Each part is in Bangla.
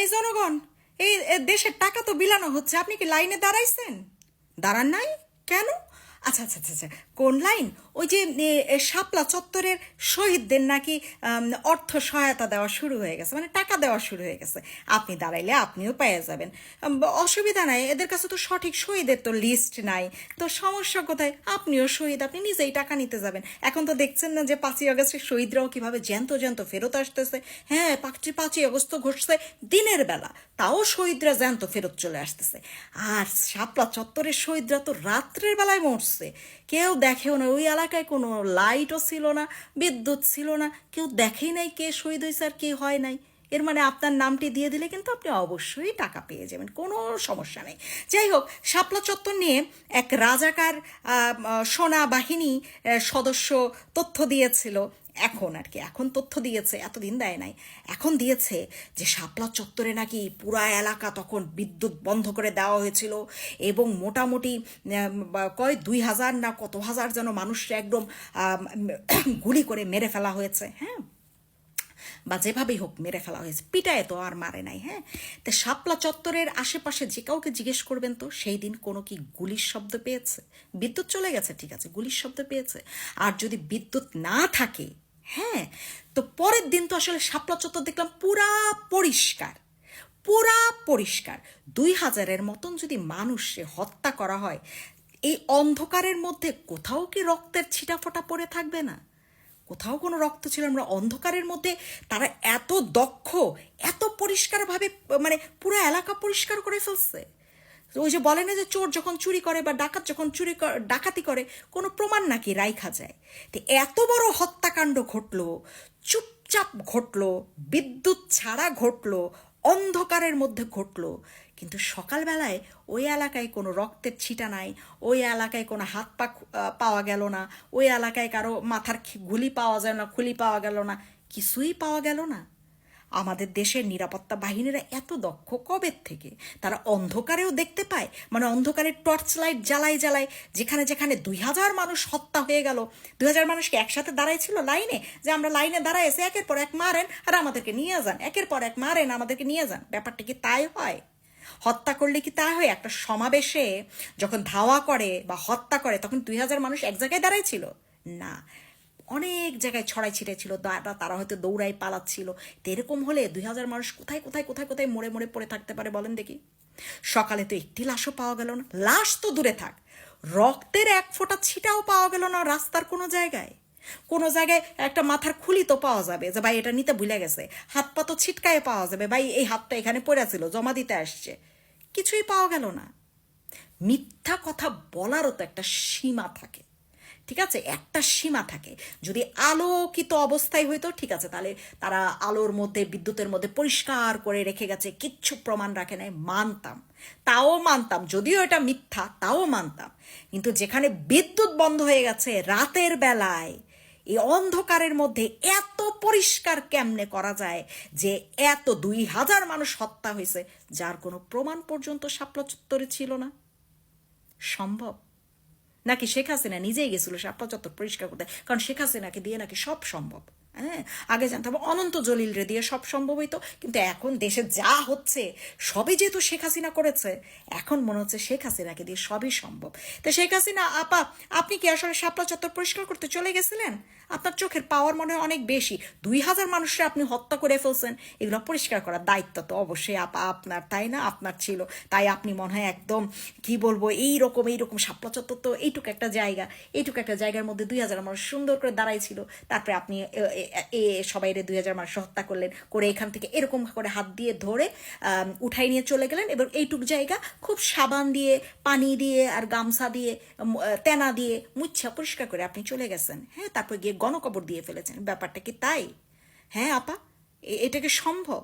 এই জনগণ, এই দেশের টাকা তো বিলানো হচ্ছে, আপনি কি লাইনে দাঁড়াইছেন? দাঁড়ান নাই? কেন? আচ্ছা আচ্ছা আচ্ছা আচ্ছা। কোন লাইন? ওই যে শাপলা চত্বরের শহীদদের নাকি অর্থ সহায়তা দেওয়া শুরু হয়ে গেছে মানে টাকা দেওয়া শুরু হয়ে গেছে। আপনি দাঁড়াইলে আপনিও পেয়ে যাবেন। অসুবিধা নাই, এদের কাছে তো সঠিক শহীদের তো লিস্ট নাই। তো সমস্যা কোথায়? আপনিও শহীদ, আপনি নিজেই টাকা নিতে যাবেন। এখন তো দেখছেন না যে পাঁচই আগস্টের শহীদরাও কীভাবে জ্যান্ত জ্যান্ত ফেরত আসতেছে। হ্যাঁ পাঁচই পাঁচই আগস্ট ঘটছে দিনের বেলা, তাও শহীদরা জ্যান্ত ফেরত চলে আসতেছে। আর শাপলা চত্বরের শহীদরা তো রাত্রের বেলায় মরছে। কেউ দেখেও না। ওই এলাকায় কোনো লাইটও ছিল না বিদ্যুৎ ছিল না। কেউ দেখেই নাই কে শহীদ হয়েছে আর কে হয় নাই। এর মানে আপনার নামটি দিয়ে দিলে কিন্তু আপনি অবশ্যই টাকা পেয়ে যাবেন কোনো সমস্যা নেই। যাই হোক শাপলা চত্বর নিয়ে এক রাজাকার আহ, বাহিনী সদস্য তথ্য দিয়েছিল এখন আর কি, এখন তথ্য দিয়েছে, এতদিন দেয় নাই। এখন দিয়েছে যে শাপলা চত্বরে নাকি পুরা এলাকা তখন বিদ্যুৎ বন্ধ করে দেওয়া হয়েছিল এবং মোটামুটি কয়, দুই হাজার না কত হাজার যেন মানুষকে একদম গুলি করে মেরে ফেলা হয়েছে হ্যাঁ? বা যেভাবেই হোক মেরে ফেলা হয়েছে, পিটায় তো আর মারে নাই হ্যাঁ? তো শাপলা চত্বরের আশেপাশে যে কাউকে জিজ্ঞেস করবেন তো, সেই দিন কোনো কি গুলির শব্দ পেয়েছে? বিদ্যুৎ চলে গেছে, ঠিক আছে, গুলির শব্দ পেয়েছে। আর যদি বিদ্যুৎ না থাকে হ্যাঁ তো পরের দিন তো আসলে শাপলা চত্বর দেখলাম পুরা পরিষ্কার পুরা পরিষ্কার। দুই হাজারের মতন যদি মানুষে হত্যা করা হয়, এই অন্ধকারের মধ্যে কোথাও কি রক্তের ছিটাফোটা পড়ে থাকবে না? কোথাও কোনো রক্ত ছিল, আমরা অন্ধকারের মধ্যে তারা এত দক্ষ, এত পরিষ্কারভাবে মানে পুরো এলাকা পরিষ্কার করে ফেলছে। ওই যে বলে না যে চোর যখন চুরি করে বা ডাকাত যখন চুরি ডাকাতি করে, কোনো প্রমাণ নাকি রাইখা যায়? তো এত বড় হত্যাকাণ্ড ঘটলো, চুপচাপ ঘটলো, বিদ্যুৎ ছাড়া ঘটলো, অন্ধকারের মধ্যে ঘটলো। কিন্তু সকালবেলায় ওই এলাকায় কোনো রক্তের ছিটা নাই, ওই এলাকায় কোনো হাত পা পাওয়া গেল না, ওই এলাকায় কারও মাথার গুলি পাওয়া যায় না, খুলি পাওয়া গেল না, কিছুই পাওয়া গেল না। আমাদের দেশের নিরাপত্তা বাহিনীরা এত দক্ষ কবের থেকে? তারা অন্ধকারেও দেখতে পায় মানে অন্ধকারের টর্চ লাইট জ্বালাই জ্বালাই যেখানে যেখানে দুই হাজার মানুষ হত্যা হয়ে গেল। দুই হাজার মানুষকে একসাথে দাঁড়াইছিল লাইনে? যে আমরা লাইনে দাঁড়ায় এসে একের পর এক মারেন আর আমাদেরকে নিয়ে যান। একের পর এক মারেন, আমাদেরকে নিয়ে যান। ব্যাপারটা কি তাই হয়? হত্যা করলে কি তাই হয়? একটা সমাবেশে যখন ধাওয়া করে বা হত্যা করে, তখন দুই হাজার মানুষ এক জায়গায় দাঁড়াইছিল? না। অনেক জায়গায় ছড়াই ছিটে ছিল তারা তারা হয়তো দৌড়াই পালাচ্ছিল। তো এরকম হলে দুই হাজার মানুষ কোথায় কোথায় কোথায় কোথায় মরে মরে পড়ে থাকতে পারে বলেন দেখি? সকালে তো একটি লাশও পাওয়া গেল না। লাশ তো দূরে থাক। রক্তের এক ফোঁটা ছিটাও পাওয়া গেল না রাস্তার কোনো জায়গায়। কোনো জায়গায় একটা মাথার খুলি তো পাওয়া যাবে যে, ভাই, এটা নিতে ভুলে গেছে। হাত পা তো ছিটকায় পাওয়া যাবে। ভাই, এই হাতটা এখানে পড়ে ছিল, জমা দিতে আসছে। কিছুই পাওয়া গেল না। মিথ্যা কথা বলারও তো একটা সীমা থাকে। ঠিক আছে? একটা সীমা থাকে। যদি আলোকিত অবস্থায় হইতো, ঠিক আছে, তাহলে তারা আলোর মধ্যে, বিদ্যুতের মধ্যে পরিষ্কার করে রেখে গেছে, কিচ্ছু প্রমাণ রাখে নাই। মানতাম। তাও মানতাম, যদিও এটা মিথ্যা, তাও মানতাম। কিন্তু যেখানে বিদ্যুৎ বন্ধ হয়ে গেছে, রাতের বেলায়, এই অন্ধকারের মধ্যে এত পরিষ্কার কেমনে করা যায় যে এত দুই হাজার মানুষ হত্যা হয়েছে, যার কোনো প্রমাণ পর্যন্ত শাপলা চত্বরে ছিল না? সম্ভব? নাকি শেখ হাসিনা নিজেই গেছিল শাপলা চত্বর পরিষ্কার করতে? কারণ শেখ হাসিনাকে দিয়ে নাকি সব সম্ভব হ্যাঁ? আগে জানতে হবে অনন্ত জলিল রে দিয়ে সব সম্ভব হইতো, কিন্তু এখন দেশে যা হচ্ছে, সবই যেহেতু শেখ হাসিনা করেছে, এখন মনে হচ্ছে শেখ হাসিনাকে দিয়ে সবই সম্ভব। তো শেখ হাসিনা, আপা, আপনি কি আসলে শাপলা চত্বর পরিষ্কার করতে চলে গেছিলেন? আপনার চোখের পাওয়ার মনে হয় অনেক বেশি। দুই হাজার মানুষরা আপনি হত্যা করে ফেলছেন, এগুলো পরিষ্কার করার দায়িত্ব তো অবশ্যই আপা আপনার, তাই না? আপনার ছিল। তাই আপনি মনে হয় একদম, কি বলব এই রকম এইরকম শাপলা চত্বর তো এইটুকু একটা জায়গা। এইটুকু একটা জায়গার মধ্যে দুই হাজার মানুষ সুন্দর করে দাঁড়াই ছিল। তারপরে আপনি এ- সবাই দুই হাজার মানুষ হত্যা করলেন, করে এখান থেকে এরকম করে হাত দিয়ে ধরে উঠাই নিয়ে চলে গেলেন এবার এইটুক জায়গা খুব সাবান দিয়ে, পানি দিয়ে আর গামছা দিয়ে তেনা দিয়ে মুচ্ছা পরিষ্কার করে আপনি চলে গেছেন। হ্যাঁ তারপর গিয়ে গণকবর দিয়ে ফেলেছেন। ব্যাপারটা কি তাই? হ্যাঁ আপা, এ- এটা কি সম্ভব?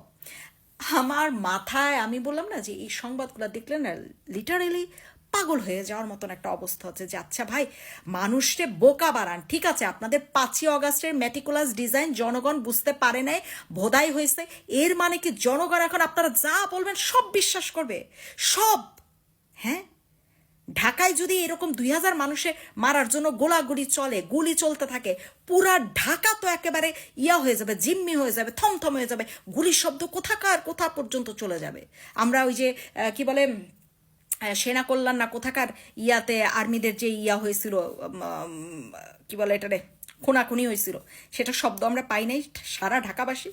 আমার মাথায় আমি বললাম না যে এই সংবাদগুলো দেখলে না লিটারেলি পাগল হয়ে যাওয়ার মতন একটা অবস্থা হচ্ছে যে আচ্ছা ভাই, মানুষকে বোকা বাড়ান ঠিক আছে, আপনাদের পাঁচই অগাস্টের মেটিকুলাস ডিজাইন জনগণ বুঝতে পারে নাই ভোদাই হয়েছে। এর মানে কি জনগণ এখন আপনারা যা বলবেন সব বিশ্বাস করবে? সব? হ্যাঁ? ঢাকায় যদি এরকম দুই হাজার মানুষে মারার জন্য গোলাগুলি চলে, গুলি চলতে থাকে, পুরা ঢাকা তো একেবারে ইয়া হয়ে যাবে, জিম্মি হয়ে যাবে, থমথম হয়ে যাবে। গুলির শব্দ কোথাকার, কোথা পর্যন্ত চলে যাবে? আমরা ওই যে কি বলে সেনা কল্যাণ না কোথাকার ইয়াতে আর্মিদের যে ইয়া হয়েছিল কি বলে এটারে, খুনাখুনি হয়েছিল, সেটা শব্দ আমরা পাই নাই সারা ঢাকাবাসী।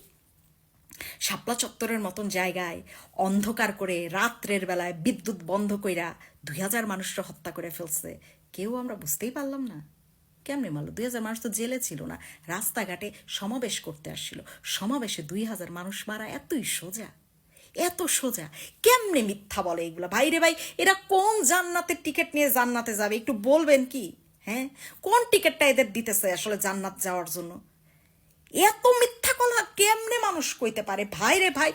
শাপলা চত্বরের মতন জায়গায় অন্ধকার করে রাত্রের বেলায় বিদ্যুৎ বন্ধ কইরা দুই হাজার মানুষরা হত্যা করে ফেলছে। কেউ আমরা বুঝতেই পারলাম না। কেমনে মারলো? দুই হাজার মানুষ তো জেলে ছিল না। রাস্তাঘাটে সমাবেশ করতে আসছিল। সমাবেশে দুই হাজার মানুষ মারা এতই সোজা। এত সোজা। কেমনে মিথ্যা বলে এগুলো? ভাইরে ভাই, এরা কোন জান্নাতের টিকিট নিয়ে জান্নাতে যাবে? একটু বলবেন কি? হ্যাঁ? কোন টিকিটটা এদের দিতেছে আসলে জান্নাত যাওয়ার জন্য? এত মিথ্যা কথা কেমনে মানুষ কইতে পারে? ভাই রে ভাই,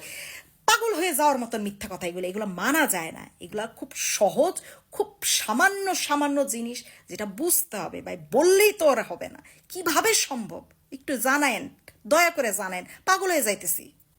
পাগল হয়ে যাওয়ার মতন মিথ্যা কথা এগুলো এগুলো মানা যায় না। এগুলো খুব সহজ, খুব সামান্য সামান্য জিনিস যেটা বুঝতে হবে ভাই, বললেই তো ওরা হবে না। কীভাবে সম্ভব? একটু জানায়েন, দয়া করে জানেন পাগল হয়ে যাইতেছি।